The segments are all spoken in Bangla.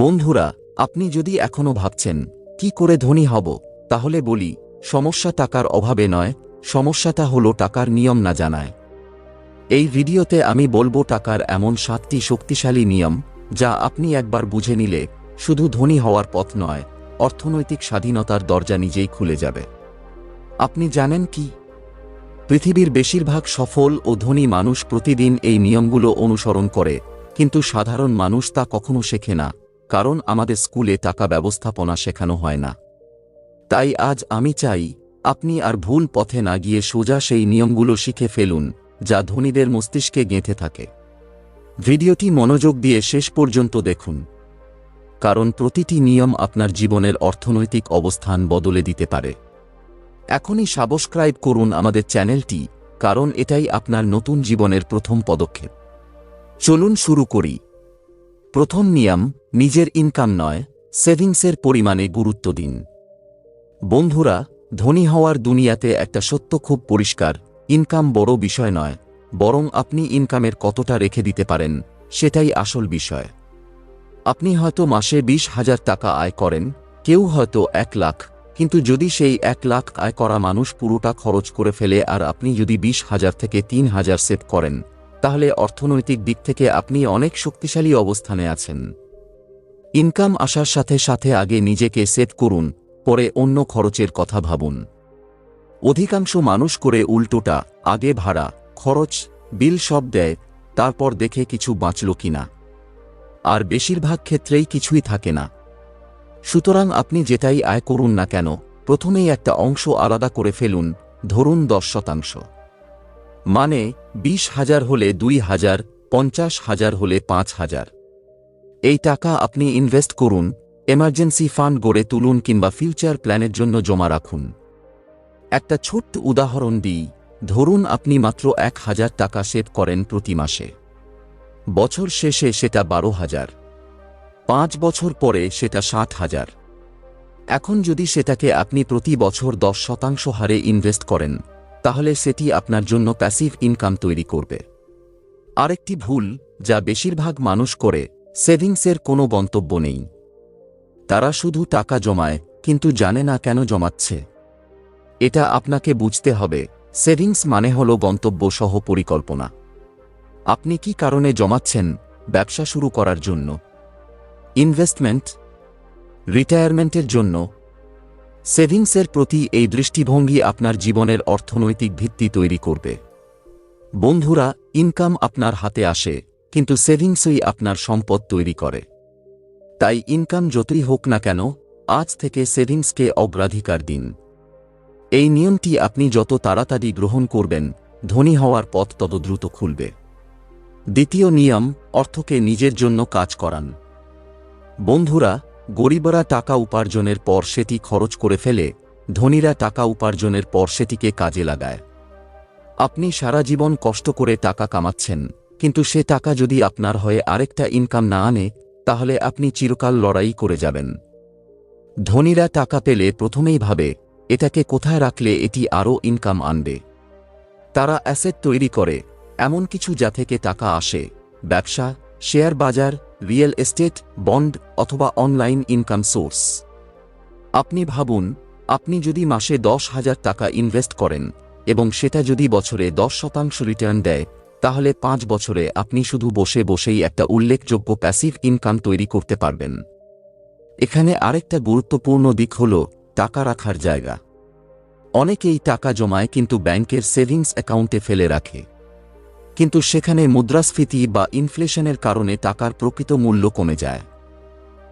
বন্ধুরা, আপনি যদি এখনও ভাবছেন, কি করে ধনী হব? তাহলে বলি, সমস্যা টাকার অভাবে নয়, সমস্যাটা হলো টাকার নিয়ম না জানায়। এই ভিডিওতে আমি বলব টাকার এমন সাতটি শক্তিশালী নিয়ম, যা আপনি একবার বুঝে নিলে শুধু ধনী হওয়ার পথ নয়, অর্থনৈতিক স্বাধীনতার দরজা নিজেই খুলে যাবে। আপনি জানেন কি? পৃথিবীর বেশিরভাগ সফল ও ধনী মানুষ প্রতিদিন এই নিয়মগুলো অনুসরণ করে, কিন্তু সাধারণ মানুষ তা কখনো শেখে না। কারণ আমাদের স্কুলে টাকা ব্যবস্থাপনা শেখানো হয় না। তাই আজ আমি চাই, আপনি আর ভুল পথে না গিয়ে সোজা সেই নিয়মগুলো শিখে ফেলুন, যা ধনীদের মস্তিষ্কে গেঁথে থাকে। ভিডিওটি মনোযোগ দিয়ে শেষ পর্যন্ত দেখুন। কারণ প্রতিটি নিয়ম আপনার জীবনের অর্থনৈতিক অবস্থান বদলে দিতে পারে। এখনই সাবস্ক্রাইব করুন আমাদের চ্যানেলটি, কারণ এটাই আপনার নতুন জীবনের প্রথম পদক্ষেপ। চলুন শুরু করি। প্রথম নিয়ম, নিজের ইনকাম নয় সেভিংসের পরিমাণে গুরুত্ব দিন। বন্ধুরা, ধনী হওয়ার দুনিয়াতে একটা সত্য খুব পরিষ্কার ইনকাম বড় বিষয় নয়, বরং আপনি ইনকামের কতটা রেখে দিতে পারেন, সেটাই আসল বিষয়। আপনি হয়তো মাসে বিশ হাজার টাকা আয় করেন, কেউ হয়তো এক লাখ, কিন্তু যদি সেই এক লাখ আয় করা মানুষ পুরোটা খরচ করে ফেলে আর আপনি যদি বিশ হাজার থেকে তিন হাজার সেভ করেন তাহলে অর্থনৈতিক দিক থেকে আপনি অনেক শক্তিশালী অবস্থানে আছেন। ইনকাম আসার সাথে সাথে আগে নিজেকে সেভ করুন, পরে অন্য খরচের কথা ভাবুন। অধিকাংশ মানুষ করে উল্টোটা, আগে ভাড়া, খরচ, বিল সব দেয়, তারপর দেখে কিছু বাঁচল কিনা আর বেশিরভাগ ক্ষেত্রেই কিছুই থাকে না। সুতরাং আপনি যেটাই আয় করুন না কেন, প্রথমেই একটা অংশ আলাদা করে ফেলুন, ধরুন দশ শতাংশ। মানে বিশ হাজার হলে দুই হাজার, পঞ্চাশ হাজার হলে পাঁচ হাজার। এই টাকা আপনি ইনভেস্ট করুন এমার্জেন্সি ফান্ড গড়ে তুলুন কিংবা ফিউচার প্ল্যানের জন্য জমা রাখুন। একটা ছোট্ট উদাহরণ দিই, ধরুন আপনি মাত্র এক হাজার টাকা সেভ করেন প্রতি মাসে। বছর শেষে সেটা বারো হাজার। পাঁচ বছর পরে সেটা ষাট হাজার। এখন যদি সেটাকে আপনি প্রতি বছর দশ শতাংশ হারে ইনভেস্ট করেন তাহলে সেটি আপনার জন্য প্যাসিভ ইনকাম তৈরি করবে। আরেকটি ভুল যা বেশিরভাগ মানুষ করে, সেভিংসের কোনো গন্তব্য নেই। তারা শুধু টাকা জমায়, কিন্তু জানে না কেন জমাচ্ছে। এটা আপনাকে বুঝতে হবে, সেভিংস মানে হল গন্তব্য সহ পরিকল্পনা। আপনি কি কারণে জমাচ্ছেন, ব্যবসা শুরু করার জন্য? ইনভেস্টমেন্ট? রিটায়ারমেন্টের জন্য? সেভিংসের প্রতি এই দৃষ্টিভঙ্গি আপনার জীবনের অর্থনৈতিক ভিত্তি তৈরি করবে। বন্ধুরা ইনকাম আপনার হাতে আসে, কিন্তু সেভিংসই আপনার সম্পদ তৈরি করে। তাই ইনকাম যতই হোক না কেন, আজ থেকে সেভিংসকে অগ্রাধিকার দিন। এই নিয়মটি আপনি যত তাড়াতাড়ি গ্রহণ করবেন, ধনী হওয়ার পথ তত দ্রুত খুলবে। দ্বিতীয় নিয়ম, অর্থকে নিজের জন্য কাজ করান। বন্ধুরা গরিবরা টাকা উপার্জনের পর সেটি খরচ করে ফেলে, ধনীরা টাকা উপার্জনের পর সেটিকে কাজে লাগায়। আপনি সারা জীবন কষ্ট করে টাকা কামাচ্ছেন, কিন্তু সে টাকা যদি আপনার হয়ে আরেকটা ইনকাম না আনে, তাহলে আপনি চিরকাল লড়াই করে যাবেন। ধনীরা টাকা পেলে প্রথমেই ভাবে, এটাকে কোথায় রাখলে এটি আরও ইনকাম আনবে। তারা অ্যাসেট তৈরি করে, এমন কিছু যা থেকে টাকা আসে, ব্যবসা শেয়ার বাজার রিয়েল এস্টেট, বন্ড অথবা অনলাইন ইনকাম সোর্স। আপনি ভাবুন, আপনি যদি মাসে দশ হাজার টাকা ইনভেস্ট করেন এবং সেটা যদি বছরে দশ শতাংশ রিটার্ন দেয়, তাহলে পাঁচ বছরে আপনি শুধু বসে বসেই একটা উল্লেখযোগ্য প্যাসিভ ইনকাম তৈরি করতে পারবেন। এখানে আরেকটা গুরুত্বপূর্ণ দিক হল টাকা রাখার জায়গা। অনেকেই টাকা জমায় কিন্তু ব্যাংকের সেভিংস অ্যাকাউন্টে ফেলে রাখে। কিন্তু সেখানে মুদ্রাস্ফীতি বা ইনফ্লেশনের কারণে টাকার প্রকৃত মূল্য কমে যায়।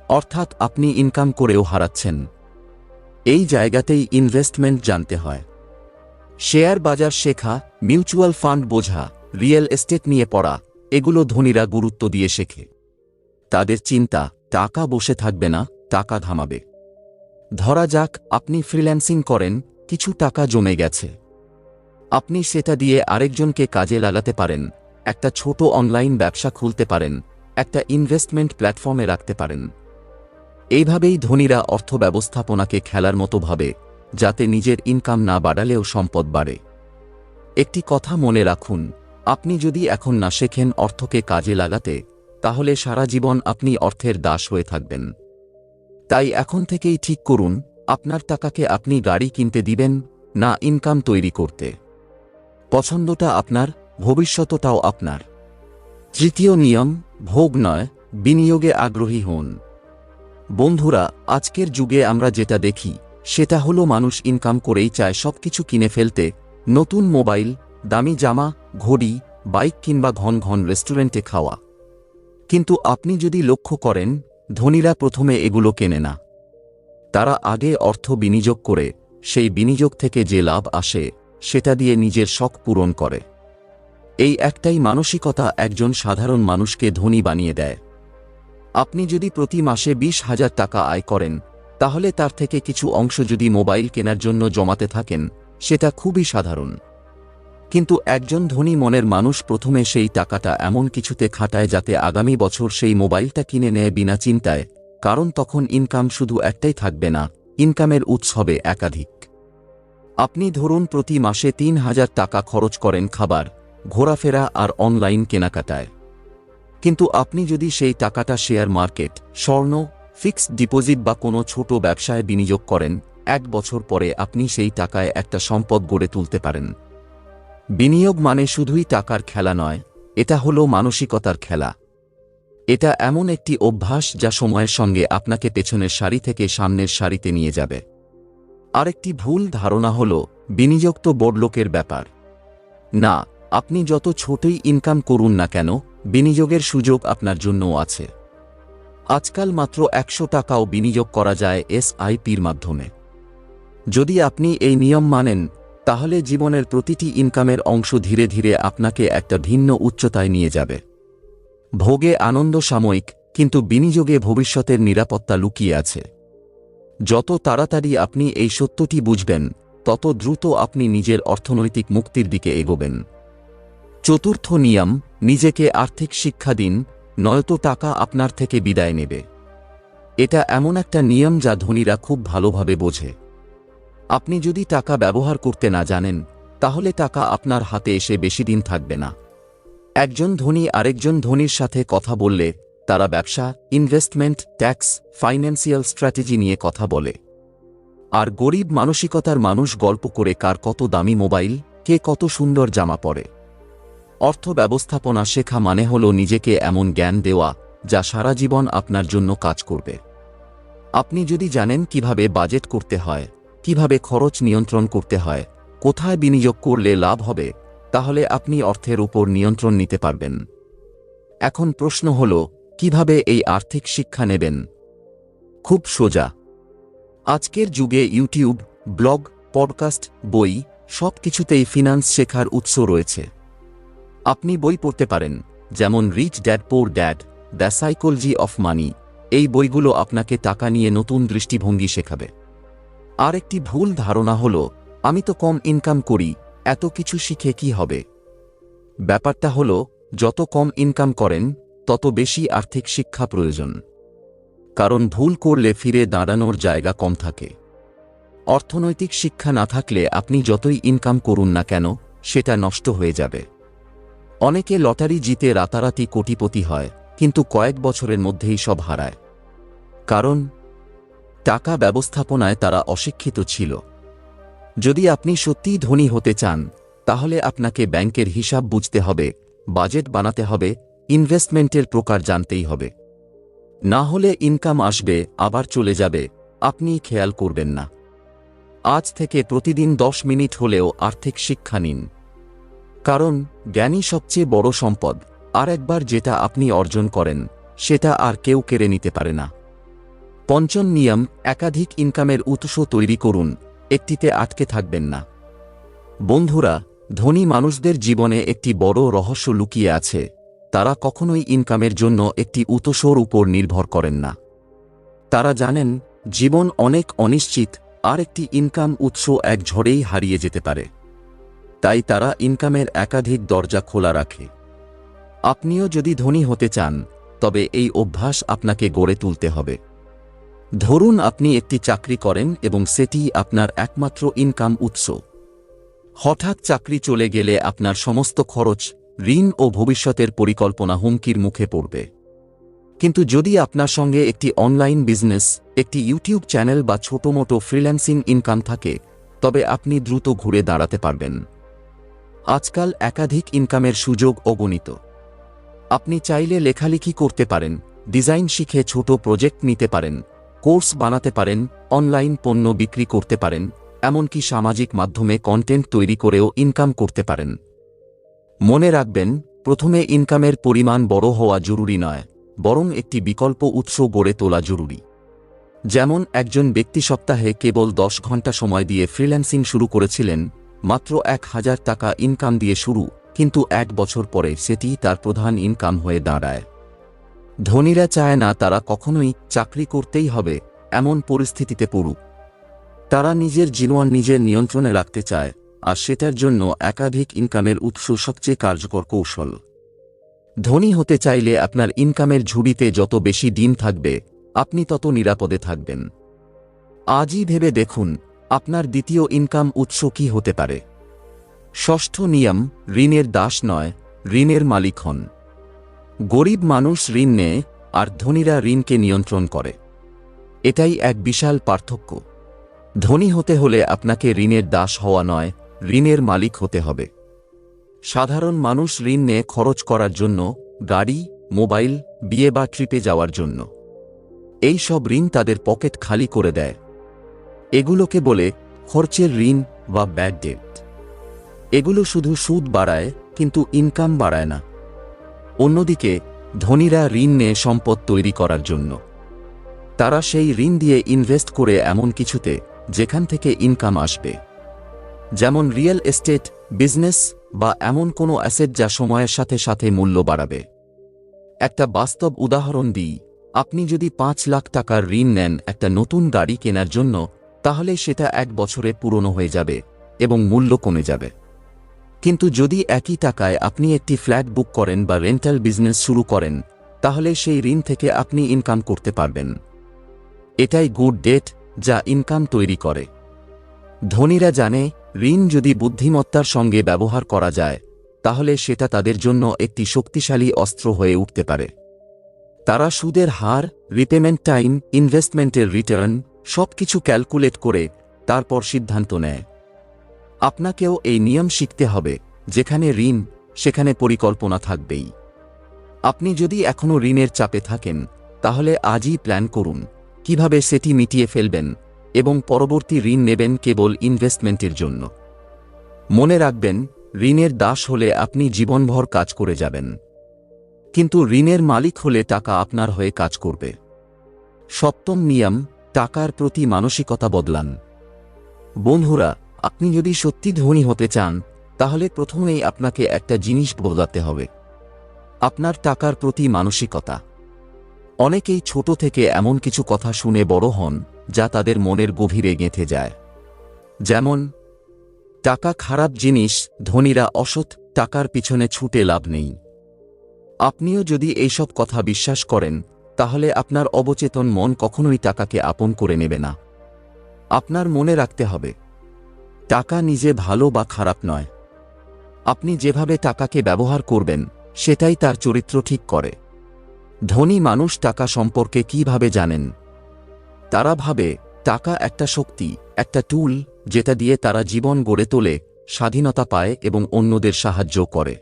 অর্থাৎ আপনি ইনকাম করেও হারাচ্ছেন। এই জায়গাতেই ইনভেস্টমেন্ট জানতে হয়। শেয়ার বাজার শেখা, মিউচুয়াল ফান্ড বোঝা, রিয়েল এস্টেট নিয়ে পড়া, এগুলো ধনীরা গুরুত্ব দিয়ে শেখে। তাদের চিন্তা, টাকা বসে থাকবে না, টাকা ধামাবে ধরা যাক, আপনি ফ্রিল্যান্সিং করেন, কিছু টাকা জমে গেছে। আপনি সেটা দিয়ে আরেকজনকে কাজে লাগাতে পারেন, একটা ছোট অনলাইন ব্যবসা খুলতে পারেন, একটা ইনভেস্টমেন্ট প্ল্যাটফর্মে রাখতে পারেন। এইভাবেই ধনীরা অর্থ ব্যবস্থাপনাকে খেলার মতো ভাবে, যাতে নিজের ইনকাম না বাড়ালেও সম্পদ বাড়ে। একটি কথা মনে রাখুন, আপনি যদি এখন না শেখেন অর্থকে কাজে লাগাতে, তাহলে সারা জীবন আপনি অর্থের দাস হয়ে থাকবেন। তাই এখন থেকেই ঠিক করুন, আপনার টাকাকে আপনি গাড়ি কিনতে দিবেন, না ইনকাম তৈরি করতে। পছন্দটা আপনার, ভবিষ্যতটাও আপনার। তৃতীয় নিয়ম, ভোগ নয়, বিনিয়োগে আগ্রহী হন। বন্ধুরা, আজকের যুগে আমরা যেটা দেখি, সেটা হলো মানুষ ইনকাম করেই চায় সবকিছু কিনে ফেলতে, নতুন মোবাইল, দামি জামা, ঘড়ি, বাইক কিংবা ঘন ঘন রেস্টুরেন্টে খাওয়া। কিন্তু আপনি যদি লক্ষ্য করেন, ধনীরা প্রথমে এগুলো কেনে না। তারা আগে অর্থ বিনিয়োগ করে, সেই বিনিয়োগ থেকে যে লাভ আসে সেটা দিয়ে নিজের শখ পূরণ করে। এই একটাই মানসিকতা একজন সাধারণ মানুষকে ধনী বানিয়ে দেয়। আপনি যদি প্রতি মাসে বিশ হাজার টাকা আয় করেন, তাহলে তার থেকে কিছু অংশ যদি মোবাইল কেনার জন্য জমাতে থাকেন, সেটা খুবই সাধারণ। কিন্তু একজন ধনী মনের মানুষ প্রথমে সেই টাকাটা এমন কিছুতে খাটায় যাতে আগামী বছর সেই মোবাইলটা কিনে নেয় বিনা চিন্তায়, কারণ তখন ইনকাম শুধু একটাই থাকবে না, ইনকামের উৎস হবে একাধিক। আপনি ধরুন প্রতি মাসে তিন হাজার টাকা খরচ করেন খাবার, ঘোরাফেরা আর অনলাইন কেনাকাটায়। কিন্তু আপনি যদি সেই টাকাটা শেয়ার মার্কেট, স্বর্ণ, ফিক্সড ডিপোজিট বা কোনো ছোট ব্যবসায় বিনিয়োগ করেন, এক বছর পরে আপনি সেই টাকায় একটা সম্পদ গড়ে তুলতে পারেন। বিনিয়োগ মানে শুধুই টাকার খেলা নয়, এটা হলো মানসিকতার খেলা। এটা এমন একটি অভ্যাস যা সময়ের সঙ্গে আপনাকে পেছনের সারি থেকে সামনের সারিতে নিয়ে যাবে। আরেকটি ভুল ধারণা হল বিনিয়োগ তো বড়লোকের ব্যাপার। না, আপনি যত ছোটই ইনকাম করুন না কেন, বিনিয়োগের সুযোগ আপনার জন্যও আছে। আজকাল মাত্র একশো টাকাও বিনিয়োগ করা যায় এসআইপির মাধ্যমে। যদি আপনি এই নিয়ম মানেন, তাহলে জীবনের প্রতিটি ইনকামের অংশ ধীরে ধীরে আপনাকে একটা ভিন্ন উচ্চতায় নিয়ে যাবে। ভোগে আনন্দ সাময়িক, কিন্তু বিনিয়োগে ভবিষ্যতের নিরাপত্তা লুকিয়ে আছে। যত তাড়াতাড়ি আপনি এই সত্যটি বুঝবেন, তত দ্রুত আপনি নিজের অর্থনৈতিক মুক্তির দিকে এগোবেন। চতুর্থ নিয়ম, নিজেকে আর্থিক শিক্ষা দিন, নয়তো টাকা আপনার থেকে বিদায় নেবে। এটা এমন একটা নিয়ম যা ধনীরা খুব ভালোভাবে বোঝে। আপনি যদি টাকা ব্যবহার করতে না জানেন, তাহলে টাকা আপনার হাতে এসে বেশি দিন থাকবে না। একজন ধনী আরেকজন ধনীর সাথে কথা বললে তারা ব্যবসা ইনভেস্টমেন্ট ট্যাক্স ফাইন্যান্সিয়াল স্ট্র্যাটেজি নিয়ে কথা বলে। আর গরিব মানসিকতার মানুষ গল্প করে কার কত দামি মোবাইল, কে কত সুন্দর জামা পরে। অর্থ ব্যবস্থাপনা শেখা মানে হল নিজেকে এমন জ্ঞান দেওয়া, যা সারা জীবন আপনার জন্য কাজ করবে। আপনি যদি জানেন কীভাবে বাজেট করতে হয়, কীভাবে খরচ নিয়ন্ত্রণ করতে হয়, কোথায় বিনিয়োগ করলে লাভ হবে, তাহলে আপনি অর্থের উপর নিয়ন্ত্রণ নিতে পারবেন। এখন প্রশ্ন হল কীভাবে এই আর্থিক শিক্ষা নেবেন? খুব সোজা। আজকের যুগে ইউটিউব, ব্লগ, পডকাস্ট, বই সব কিছুতেই ফিনান্স শেখার উৎস রয়েছে। আপনি বই পড়তে পারেন, যেমন Rich Dad Poor Dad The Psychology of Money এই বইগুলো আপনাকে টাকা নিয়ে নতুন দৃষ্টিভঙ্গি শেখাবে। আর একটি ভুল ধারণা হল, আমি তো কম ইনকাম করি, এত কিছু শিখে কি হবে? ব্যাপারটা হল, যত কম ইনকাম করেন তত বেশি আর্থিক শিক্ষা প্রয়োজন। কারণ ভুল করলে ফিরে দাঁড়ানোর জায়গা কম থাকে। অর্থনৈতিক শিক্ষা না থাকলে আপনি যতই ইনকাম করুন না কেন, সেটা নষ্ট হয়ে যাবে। অনেকে লটারি জিতে রাতারাতি কোটিপতি হয়, কিন্তু কয়েক বছরের মধ্যেই সব হারায়। কারণ, টাকা ব্যবস্থাপনায় তারা অশিক্ষিত ছিল। যদি আপনি সত্যিই ধনী হতে চান, তাহলে আপনাকে ব্যাংকের হিসাব বুঝতে হবে, বাজেট বানাতে হবে ইনভেস্টমেন্টের প্রকার জানতেই হবে। না হলে ইনকাম আসবে, আবার চলে যাবে, আপনি খেয়াল করবেন না। আজ থেকে প্রতিদিন দশ মিনিট হলেও আর্থিক শিক্ষা নিন। কারণ জ্ঞানী সবচেয়ে বড় সম্পদ, আর একবার যেটা আপনি অর্জন করেন, সেটা আর কেউ কেড়ে নিতে পারে না। পঞ্চম নিয়ম, একাধিক ইনকামের উৎস তৈরি করুন, একটিতে আটকে থাকবেন না। বন্ধুরা, ধনী মানুষদের জীবনে একটি বড় রহস্য লুকিয়ে আছে। তারা কখনোই ইনকামের জন্য একটি উৎসর উপর নির্ভর করেন না। তারা জানেন, জীবন অনেক অনিশ্চিত, আর একটি ইনকাম উৎস এক ঝড়েই হারিয়ে যেতে পারে। তাই তারা ইনকামের একাধিক দরজা খোলা রাখে। আপনিও যদি ধনী হতে চান, তবে এই অভ্যাস আপনাকে গড়ে তুলতে হবে। ধরুন আপনি একটি চাকরি করেন এবং সেটি আপনার একমাত্র ইনকাম উৎস। হঠাৎ চাকরি চলে গেলে আপনার সমস্ত খরচ ঋণ ও ভবিষ্যতের পরিকল্পনা হুমকির মুখে পড়বে। কিন্তু যদি আপনার সঙ্গে একটি অনলাইন বিজনেস, একটি ইউটিউব চ্যানেল বা ছোটমোটো ফ্রিল্যান্সিং ইনকাম থাকে, তবে আপনি দ্রুত ঘুরে দাঁড়াতে পারবেন। আজকাল একাধিক ইনকামের সুযোগ অগণিত। আপনি চাইলে লেখালেখি করতে পারেন, ডিজাইন শিখে ছোট প্রজেক্ট নিতে পারেন, কোর্স বানাতে পারেন, অনলাইন পণ্য বিক্রি করতে পারেন, এমনকি সামাজিক মাধ্যমে কন্টেন্ট তৈরি করেও ইনকাম করতে পারেন। মনে রাখবেন, প্রথমে ইনকামের পরিমাণ বড় হওয়া জরুরি নয়, বরং একটি বিকল্প উৎস গড়ে তোলা জরুরি। যেমন একজন ব্যক্তি সপ্তাহে কেবল দশ ঘণ্টা সময় দিয়ে ফ্রিল্যান্সিং শুরু করেছিলেন, মাত্র এক হাজার টাকা ইনকাম দিয়ে শুরু, কিন্তু এক বছর পরে সেটি তার প্রধান ইনকাম হয়ে দাঁড়ায়। ধনীরা চায় না তারা কখনোই চাকরি করতেই হবে, এমন পরিস্থিতিতে পড়ুক। তারা নিজের জীবন নিজের নিয়ন্ত্রণে রাখতে চায়। আর সেটার জন্য একাধিক ইনকামের উৎস সবচেয়ে কার্যকর কৌশল। ধনী হতে চাইলে আপনার ইনকামের ঝুড়িতে যত বেশি দিন থাকবে, আপনি তত নিরাপদে থাকবেন। আজই ভেবে দেখুন, আপনার দ্বিতীয় ইনকাম উৎস কি হতে পারে। ষষ্ঠ নিয়ম, ঋণের দাস নয়, ঋণের মালিক হন। গরিব মানুষ ঋণ নেয়, আর ধনীরা ঋণকে নিয়ন্ত্রণ করে। এটাই এক বিশাল পার্থক্য। ধনী হতে হলে আপনাকে ঋণের দাস হওয়া নয় ঋণের মালিক হতে হবে। সাধারণ মানুষ ঋণ নিয়ে খরচ করার জন্য গাড়ি, মোবাইল, বিয়ে বা ট্রিপে যাওয়ার জন্য। এই সব ঋণ তাদের পকেট খালি করে দেয়। এগুলোকে বলে খরচের ঋণ বা ব্যাড ডেট। এগুলো শুধু সুদ বাড়ায়, কিন্তু ইনকাম বাড়ায় না। অন্যদিকে, ধনীরা ঋণ নিয়ে সম্পদ তৈরি করার জন্য। তারা সেই ঋণ দিয়ে ইনভেস্ট করে এমন কিছুতে যেখান থেকে ইনকাম আসবে। যেমন রিয়েল এস্টেট, বিজনেস বা এমন কোনো অ্যাসেট যা সময়ের সাথে সাথে মূল্য বাড়াবে। একটা বাস্তব উদাহরণ দিই, আপনি যদি পাঁচ লাখ টাকার ঋণ নেন একটা নতুন গাড়ি কেনার জন্য, তাহলে সেটা এক বছরে পুরনো হয়ে যাবে এবং মূল্য কমে যাবে। কিন্তু যদি একই টাকায় আপনি একটি ফ্ল্যাট বুক করেন বা রেন্টাল বিজনেস শুরু করেন, তাহলে সেই ঋণ থেকে আপনি ইনকাম করতে পারবেন। এটাই গুড ডেট যা ইনকাম তৈরি করে। ধনীরা জানে ঋণ যদি বুদ্ধিমত্তার সঙ্গে ব্যবহার করা যায়, তাহলে সেটা তাদের জন্য একটি শক্তিশালী অস্ত্র হয়ে উঠতে পারে। তারা সুদের হার রিপেমেন্ট টাইম ইনভেস্টমেন্টের রিটার্ন সবকিছু ক্যালকুলেট করে তারপর সিদ্ধান্ত নেয়। আপনাকেও এই নিয়ম শিখতে হবে, যেখানে ঋণ, সেখানে পরিকল্পনা থাকবেই। আপনি যদি এখনও ঋণের চাপে থাকেন, তাহলে আজই প্ল্যান করুন, কীভাবে সেটি মিটিয়ে ফেলবেন এবং পরবর্তী ঋণ নেবেন কেবল ইনভেস্টমেন্টের জন্য। মনে রাখবেন, ঋণের দাস হলে আপনি জীবনভর কাজ করে যাবেন। কিন্তু ঋণের মালিক হলে টাকা আপনার হয়ে কাজ করবে। সপ্তম নিয়ম, টাকার প্রতি মানসিকতা বদলান। বন্ধুরা, আপনি যদি সত্যি ধনী হতে চান, তাহলে প্রথমেই আপনাকে একটা জিনিস বদলাতে হবে। আপনার টাকার প্রতি মানসিকতা। অনেকেই ছোট থেকে এমন কিছু কথা শুনে বড় হন, যা তাদের মনের গভীরে গেঁথে যায়। যেমন, টাকা খারাপ জিনিস, ধনীরা অসৎ, টাকার পিছনে ছুটে লাভ নেই। আপনিও যদি এইসব কথা বিশ্বাস করেন, তাহলে আপনার অবচেতন মন কখনোই টাকাকে আপন করে নেবে না। আপনার মনে রাখতে হবে, টাকা নিজে ভালো বা খারাপ নয়। আপনি যেভাবে টাকাকে ব্যবহার করবেন, সেটাই তার চরিত্র ঠিক করে। ধনী মানুষ টাকা সম্পর্কে কীভাবে জানেন? তারা ভাবে, টাকা একটা শক্তি, একটা টুল যেটা দিয়ে তারা জীবন গড়ে তোলে, স্বাধীনতা পায় এবং অন্যদের সাহায্য করে।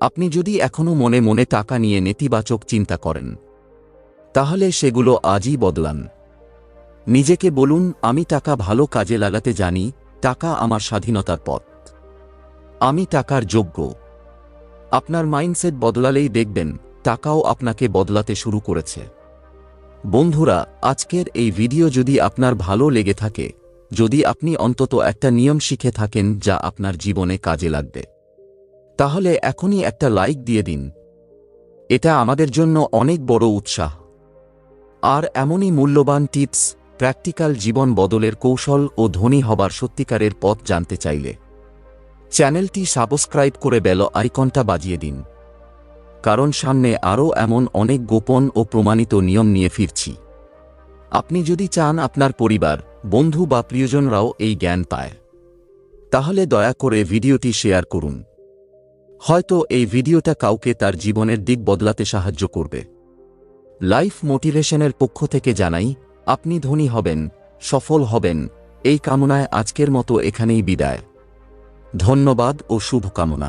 আপনি যদি এখনও মনে মনে টাকা নিয়ে নেতিবাচক চিন্তা করেন, তাহলে সেগুলো আজই বদলান। নিজেকে বলুন, আমি টাকা ভালো কাজে লাগাতে জানি, টাকা আমার স্বাধীনতার পথ। আমি টাকার যোগ্য। আপনার মাইন্ডসেট বদলালেই দেখবেন টাকাও আপনাকে বদলাতে শুরু করেছে। বন্ধুরা, আজকের এই ভিডিও যদি আপনার ভালো লেগে থাকে, যদি আপনি অন্তত একটা নিয়ম শিখে থাকেন যা আপনার জীবনে কাজে লাগবে, তাহলে এখনই একটা লাইক দিয়ে দিন। এটা আমাদের জন্য অনেক বড় উৎসাহ। আর এমনই মূল্যবান টিপস, প্র্যাকটিক্যাল জীবন বদলের কৌশল ও ধনী হবার সত্যিকারের পথ জানতে চাইলে, চ্যানেলটি সাবস্ক্রাইব করে বেল আইকনটা বাজিয়ে দিন। কারণ সামনে আরও এমন অনেক গোপন ও প্রমাণিত নিয়ম নিয়ে ফিরছি। আপনি যদি চান আপনার পরিবার, বন্ধু বা প্রিয়জনরাও এই জ্ঞান পায়, তাহলে দয়া করে ভিডিওটি শেয়ার করুন। হয়তো এই ভিডিওটা কাউকে তার জীবনের দিক বদলাতে সাহায্য করবে। লাইফ মোটিভেশনের পক্ষ থেকে জানাই, আপনি ধনী হবেন, সফল হবেন, এই কামনায় আজকের মতো এখানেই বিদায়। ধন্যবাদ ও শুভকামনা।